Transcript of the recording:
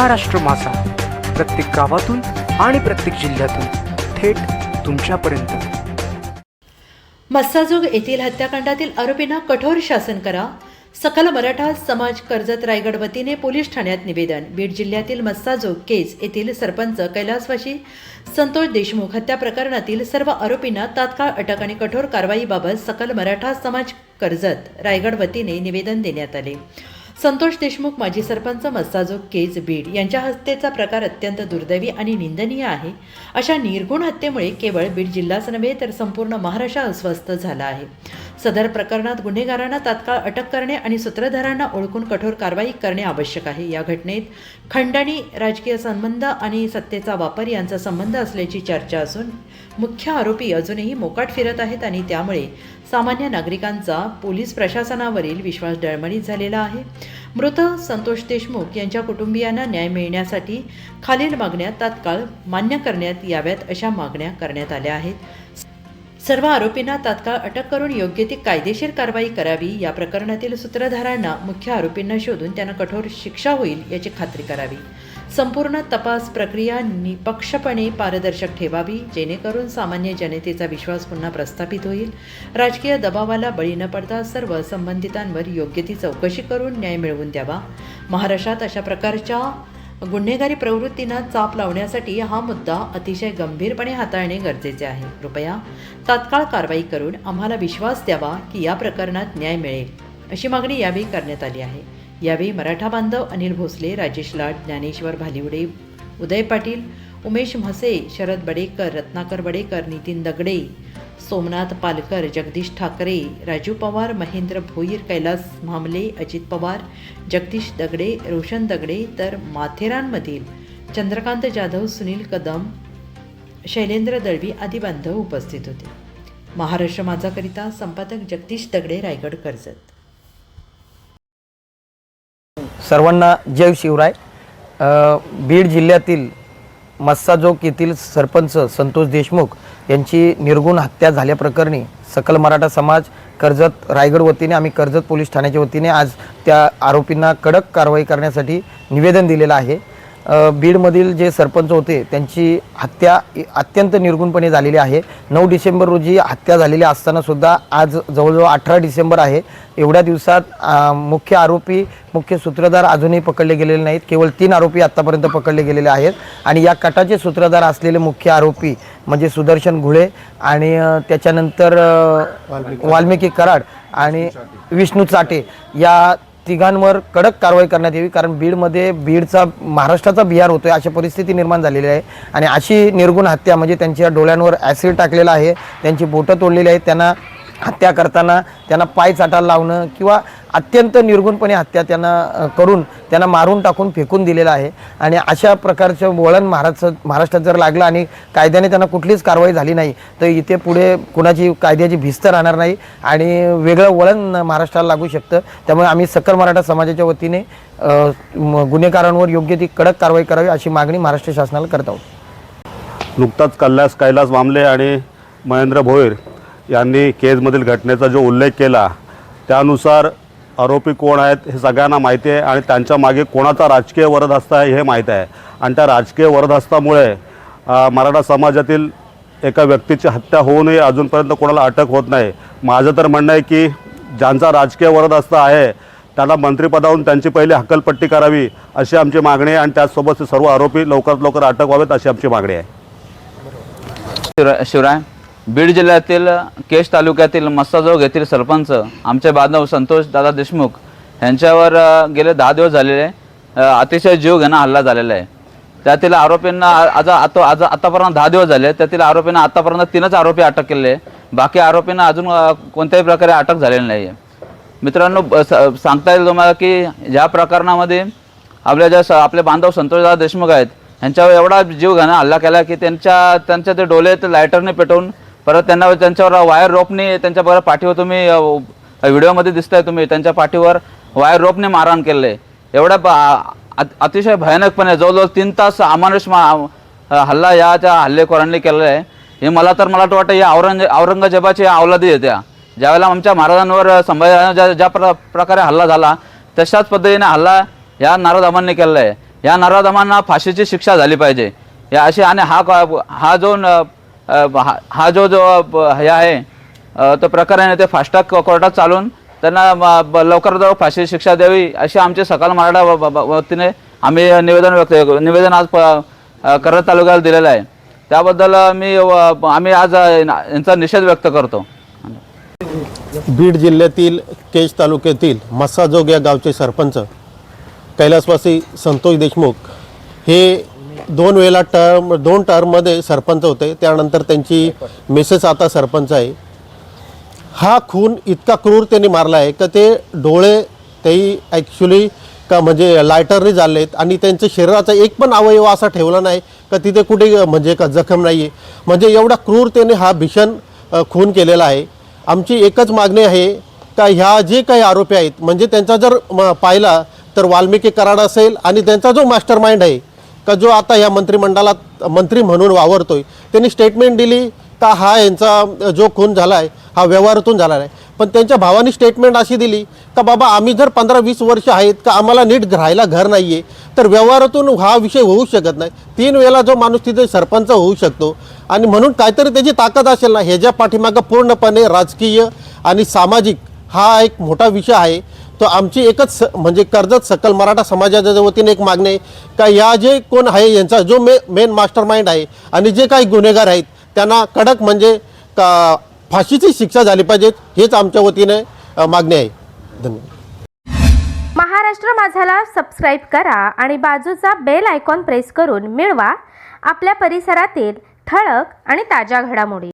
महाराष्ट्र मासा प्रत्येक गावातून आणि प्रत्येक जिल्ह्यातून थेट तुमच्यापर्यंत. मस्साजोग येथील हत्याकांडातील आरोपींना कठोर शासन करा. सकल मराठा समाज कर्जत रायगड वतीने पोलीस ठाण्यात निवेदन. बीड जिल्ह्यातील मस्साजोग केस येथील सरपंच कैलासवाशी संतोष देशमुख हत्या प्रकरणातील सर्व आरोपींना तात्काळ अटक आणि कठोर कारवाईबाबत सकल मराठा समाज कर्जत रायगड वतीने निवेदन देण्यात आले. संतोष देशमुख माजी सरपंच मस्साजोग केज बीड यांच्या हत्येचा प्रकार अत्यंत दुर्दैवी आणि निंदनीय आहे. अशा निर्गुण हत्येमुळे केवळ बीड जिल्हाच नव्हे तर संपूर्ण महाराष्ट्र अस्वस्थ झाला आहे. सदर प्रकरणात गुन्हेगारांना तात्काळ अटक करणे आणि सूत्रधारांना ओळखून कठोर कारवाई करणे आवश्यक आहे. या घटनेत खंडणी राजकीय संबंध आणि सत्तेचा वापर यांचा संबंध असल्याची चर्चा असून मुख्य आरोपी अजूनही मोकाट फिरत आहेत आणि त्यामुळे सामान्य नागरिकांचा पोलीस प्रशासनावरील विश्वास डळमळीत झालेला आहे. मृत संतोष देशमुख यांच्या कुटुंबियांना न्याय मिळण्यासाठी खालील मागण्या तात्काळ मान्य करण्यात याव्यात अशा मागण्या करण्यात आल्या आहेत. सर्व आरोपींना तात्काळ अटक करून योग्य ती कायदेशीर कारवाई करावी या प्रकरणातील सूत्रधारांना मुख्य आरोपींना शोधून त्यांना कठोर शिक्षा होईल याची खात्री करावी. संपूर्ण तपास प्रक्रिया निपक्षपणे पारदर्शक ठेवावी जेणेकरून सामान्य जनतेचा विश्वास पुन्हा प्रस्थापित होईल. राजकीय दबावाला बळी न पडता सर्व संबंधितांवर योग्य ती चौकशी करून न्याय मिळवून द्यावा. महाराष्ट्रात अशा प्रकारच्या गुन्हेगारी प्रवृत्तींना चाप लावण्यासाठी हा मुद्दा अतिशय गंभीरपणे हाताळणे गरजेचे आहे. कृपया तात्काळ कारवाई करून आम्हाला विश्वास द्यावा की या प्रकरणात न्याय मिळेल अशी मागणी यावेळी करण्यात आली आहे. यावेळी मराठा बांधव अनिल भोसले राजेश लाड ज्ञानेश्वर भालिवडे उदय पाटील उमेश म्हसे शरद बडेकर रत्नाकर बडेकर नितीन दगडे सोमनाथ पालकर जगदीश ठाकरे राजू पवार महेंद्र भोईर कैलास म्हामले अजित पवार जगदीश दगडे रोशन दगडे तर माथेरानमधील चंद्रकांत जाधव सुनील कदम शैलेंद्र दळवी आदी बांधव उपस्थित होते. महाराष्ट्र माझाकरिता संपादक जगदीश दगडे रायगड कर्जत. सर्वांना जय शिवराय. बीड जिल्ह्यातील मस्साजोग येथील सरपंच संतोष देशमुख यांची निर्गुण हत्या झाल्याप्रकरणी सकल मराठा समाज कर्जत रायगड वतीने आम्ही कर्जत पोलीस ठाण्याच्या वतीने आज त्या आरोपींना कडक कारवाई करण्यासाठी निवेदन दिलेलं आहे. बीडमधील जे सरपंच होते त्यांची हत्या अत्यंत निर्गुणपणे झालेली आहे. नऊ डिसेंबर रोजी हत्या झालेली असतानासुद्धा आज जवळजवळ अठरा डिसेंबर आहे. एवढ्या दिवसात मुख्य आरोपी मुख्य सूत्रधार अजूनही पकडले गेलेले नाहीत. केवळ तीन आरोपी आत्तापर्यंत पकडले गेलेले आहेत. आणि या कटाचे सूत्रधार असलेले मुख्य आरोपी म्हणजे सुदर्शन घुळे आणि त्याच्यानंतर वाल्मिकी कराड आणि विष्णू चाटे या तिघांवर कडक कारवाई करण्यात यावी कारण बीडमध्ये बीडचा महाराष्ट्राचा बिहार होतोय अशी परिस्थिती निर्माण झालेली आहे. आणि अशी निर्गुण हत्या म्हणजे त्यांच्या डोळ्यांवर ॲसिड टाकलेला आहे त्यांची बोटं तोडलेली आहेत त्यांना हत्या करताना त्यांना पाय चाटायला लावणं किंवा अत्यंत निर्गुणपणे हत्या त्यांना करून त्यांना मारून टाकून फेकून दिलेलं आहे. आणि अशा प्रकारचं वळण महाराष्ट्र महाराष्ट्रात जर लागलं आणि कायद्याने त्यांना कुठलीच कारवाई झाली नाही तर इथे पुढे कुणाची कायद्याची भिस्त राहणार नाही आणि वेगळं वळण महाराष्ट्राला लागू शकतं. त्यामुळे आम्ही सकल मराठा समाजाच्या वतीने म- गुन्हेगारांवर योग्य ती कडक कारवाई करावी अशी मागणी महाराष्ट्र शासनाला करत आहोत. नुकताच कल्लास कैलास वामले आणि महेंद्र भोईर यांनी केजमधील घटनेचा जो उल्लेख केला त्यानुसार आरोपी कोण आहेत हे सगळ्यांना माहिती आहे आणि त्यांच्या मागे कोणाचा राजकीय वरदहस्त आहे हे माहीत आहे. आणि त्या राजकीय वरदहस्तामुळे मराठा समाजातील एका व्यक्तीची हत्या होऊनही अजूनपर्यंत कोणाला अटक होत नाही. माझं तर म्हणणं आहे की ज्यांचा राजकीय वरदहस्त आहे त्याला मंत्रिपदावरून त्यांची पहिली हक्कलपट्टी करावी अशी आमची मागणी आहे आणि त्याचसोबत सर्व आरोपी लवकरात लवकर अटक व्हावेत अशी आमची मागणी आहे. शिवराय? बीड जिल्ह्यातील केश तालुक्यातील मस्ताजोग येथील सरपंच आमचे बांधव संतोष दादा देशमुख यांच्यावर गेले दहा दिवस झालेले अतिशय जीव घेणं हल्ला झालेला आहे त्यातील आरोपींना आज आता आज आतापर्यंत दहा दिवस झाले त्यातील आरोपींना आतापर्यंत तीनच आरोपी अटक केले आहे. बाकी आरोपींना अजून कोणत्याही प्रकारे अटक झालेली नाही आहे मित्रांनो सांगता येईल तुम्हाला की ह्या प्रकरणामध्ये आपल्या ज्या स- आपले बांधव संतोषदादा देशमुख आहेत यांच्यावर एवढा जीव घाणा हल्ला केला की त्यांच्या त्यांच्या ते डोले ते लायटरने पेटवून परत त्यांना त्यांच्यावर वायर रोपने त्यांच्या बरं पाठीवर तुम्ही व्हिडिओमध्ये व्हिडिओमध्ये दिसताय तुम्ही त्यांच्या पाठीवर वायर रोपने मारहाण केले आहे एवढ्या अतिशय भयानकपणे जवळजवळ तीन तास अमानुष मा- हल्ला याच्या हल्लेखोरांनी केलेला आहे हे मला तर मला वाटतं या औरंग औरंगजेबाची अवलादी येत्या ज्यावेळेला आमच्या महाराजांवर संभाजी ज्या ज्या प्र प्रकारे हल्ला झाला तशाच पद्धतीने हल्ला या नारदामांनी केलेला आहे या नराधमांना फाशीची शिक्षा झाली पाहिजे. या अशी आणि हा हा जो हा- हा जो जो हे आहे तो प्रकार आहे ना ते फास्टॅग कोर्टात चालून त्यांना ब- लवकरात लवकर फाशी शिक्षा द्यावी अशी आमची सकाळ मराठा वतीने आम्ही निवेदन व्यक्त निवेदन आज प- कर्जत तालुक्याला दिलेलं आहे. त्याबद्दल मी आम्ही आज यांचा निषेध व्यक्त करतो. बीड जिल्ह्यातील केज तालुक्यातील मस्साजोग या गावचे सरपंच कैलासवासी संतोष देशमुख हे दोन वेळेला टर्म दोन टर्ममध्ये सरपंच होते. त्यानंतर त्यांची मिसेस आता सरपंच आहे. हा खून इतका क्रूर त्यांनी मारला आहे का ते डोळे तेही ॲक्च्युली का म्हणजे लायटरने झालेत आणि त्यांच्या शरीराचा एक पण अवयव असा ठेवला नाही का तिथे कुठे म्हणजे का जखम नाही आहे म्हणजे एवढा क्रूरतेने हा भीषण खून केलेला आहे. आमची एकच मागणी आहे का ह्या जे काही आरोपी आहेत म्हणजे त्यांचा जर म, पाहिला तर वाल्मिकी कराड असेल आणि त्यांचा जो मास्टर माइंड आहे का जो आता या मंत्रिमंडळात मंत्री म्हणून वावरतोय त्यांनी स्टेटमेंट दिली का हा यांचा जो खून झाला आहे हा व्यवहारातून झाला आहे पण त्यांच्या भावानी स्टेटमेंट अशी दिली का बाबा आम्ही जर पंधरा वीस वर्ष आहेत का आम्हाला नीट राहायला घर नाही आहे तर व्यवहारातून हा विषय होऊ शकत नाही. तीन वेळेला जो माणूस तिथे सरपंच होऊ शकतो आणि म्हणून काहीतरी त्याची ताकद असेल ना ह्याच्या पाठीमागं पूर्णपणे राजकीय आणि सामाजिक हा एक मोठा विषय आहे. तो आमची एकच स- म्हणजे कर्जत सकल मराठा समाजाच्या वतीने एक मागणी आहे का या जे कोण आहे यांचा जो मे मेन मास्टर माइंड आहे आणि जे काही गुन्हेगार आहेत त्यांना कडक म्हणजे का फाशीची शिक्षा झाली पाहिजे हेच आमच्या वतीने मागणी आहे. धन्यवाद. महाराष्ट्र माझाला सबस्क्राईब करा आणि बाजूचा बेल आयकॉन प्रेस करून मिळवा. आपल्या परिसरातील ठळक आणि ताज्या घडामोडी.